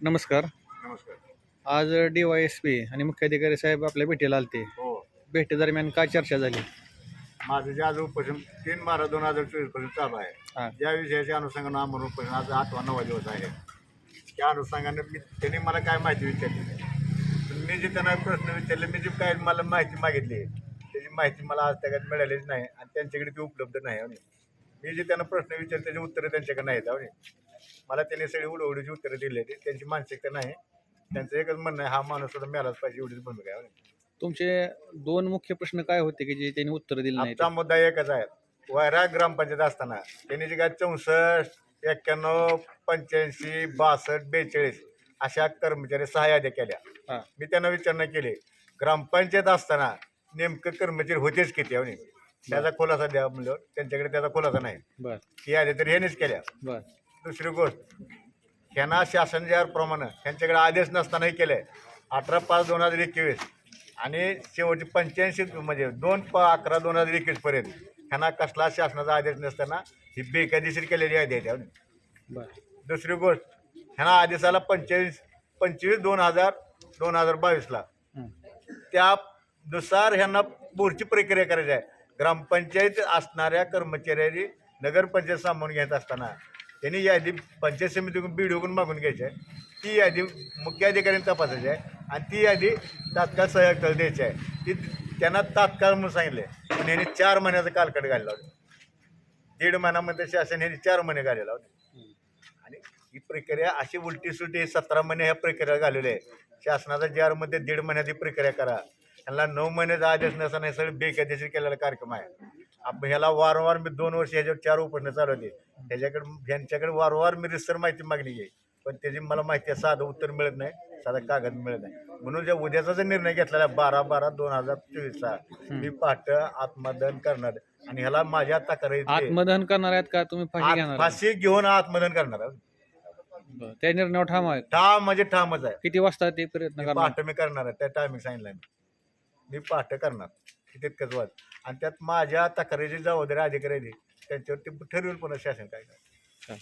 नमस्कार. नमस्कार. आज डी वाय एस पी आणि मुख्याधिकारी साहेब आपल्या भेटीला आलते. हो. भेटीदरम्यान काय चर्चा झाली? माझं जे आज उपोषण तीन बारा दोन हजार चोवीसपर्यंत चालू हा. आहे ज्या विषयाच्या अनुषंगानं आम्हाला उपोषण आज आठवा नवा दिवस आहे. त्या अनुषंगाने मी त्यांनी मला काय माहिती विचारली पण मी जे त्यांना प्रश्न विचारले मी जे काय मला माहिती मागितली त्याची माहिती मला आज त्याच्यात मिळालीच नाही आणि त्यांच्याकडे ती उपलब्ध नाही हो. मी जे त्यांना प्रश्न विचारले त्याची उत्तरं त्यांच्याकडे नाहीत हो नाही. मला त्यांनी सगळी उडवडीची उत्तरं दिली आहेत. त्यांची मानसिकता नाही. त्यांचं एकच म्हणणं आहे हा माणूस सुद्धा मिळालाच पाहिजे एवढीच भूमिका आहे. हो. तुमचे दोन मुख्य प्रश्न काय होते की जे त्यांनी उत्तर दिले नाही? आमचा मुद्दा एकच आहे. वैरा ग्रामपंचायत असताना त्यांनी जे काय चौसष्ट एक्क्याण्णव पंच्याऐंशी बासष्ट बेचाळीस अशा कर्मचारी सहा याद्या केल्या. हां. मी त्यांना विचारणा केली. ग्रामपंचायत असताना नेमकं कर्मचारी होतेच किती म्हणे. त्याचा खुलासा द्या म्हणलं. त्यांच्याकडे त्याचा खुलासा नाही. बर. ती याद्या तर ह्यानेच केल्या. बर. दुसरी गोष्ट ह्यांना शासन प्रमाणे त्यांच्याकडे आदेश नसतानाही केलं. आहे अठरा पाच दोन हजार एकवीस आणि शेवटी पंच्याऐंशी म्हणजे दोन प अकरा दोन हजार एकवीसपर्यंत ह्यांना कसला शासनाचा आदेश नसताना ही बेकायदेशीर केलेली आहे त्यावर बर. दुसरी गोष्ट ह्यांना आदेशाला पंचेचाळीस पंचवीस दोन हजार दोन हजार बावीसला. त्यानुसार ह्यांना पुढची प्रक्रिया करायची आहे. ग्रामपंचायत असणाऱ्या कर्मचाऱ्यांनी नगरपंचायत सामावून घेत असताना त्यांनी यादी पंचायत समितीकडून बी डीओकडून मागून घ्यायची आहे. ती यादी मुख्य अधिकाऱ्यांनी तपासायची आहे आणि ती यादी तात्काळ सहाय्यकाला द्यायची आहे. ती त्यांना तात्काळ म्हणून सांगितले पण यांनी चार महिन्याचा कालखंड घालला होता. दीड महिन्यामध्ये शासन यांनी चार महिने घालेला होता. आणि ही प्रक्रिया अशी उलटी सुलटी सतरा महिने ह्या प्रक्रिया घालवली आहे. शासनाचा जारमध्ये दीड महिन्याची प्रक्रिया करा. त्यांना नऊ महिन्याचा आदेश नसताना नाही सगळं बेकायदेशीर केलेला कार्यक्रम आहे. ह्याला वारंवार मी दोन वर्ष ह्याच्यावर चार उपरणं चालवली. ह्याच्याकडे ह्यांच्याकडे वारंवार मी रिसर माहिती मागली आहे. पण त्याची मला माहिती आहे साधं उत्तर मिळत नाही साधा कागद मिळत नाही. म्हणून ज्या उद्याचा जर निर्णय घेतलेला बारा बारा दोन हजार चोवीसचा मी पहाट आत्मदहन करणार. आणि ह्याला माझ्या तक्रारी आत्मदहन करणार आहेत का? तुम्ही फाशी घेणार? फाशी घेऊन आत्मदहन करणार आहे. बरं. त्या निर्णयावर ठाम आहे ठाम म्हणजे ठामच आहे. किती वाजता ते प्रयत्न करणार? पहाटे मी करणार आहे. त्या टायमिंग सांगितलं मी. पहाटे करणार. तितकंच वाद आणि त्यात माझ्या तक्रारीची जबाबदारी अधिकारी आहे, त्यांच्यावर ते ठरवेल पुन्हा शासन काय काय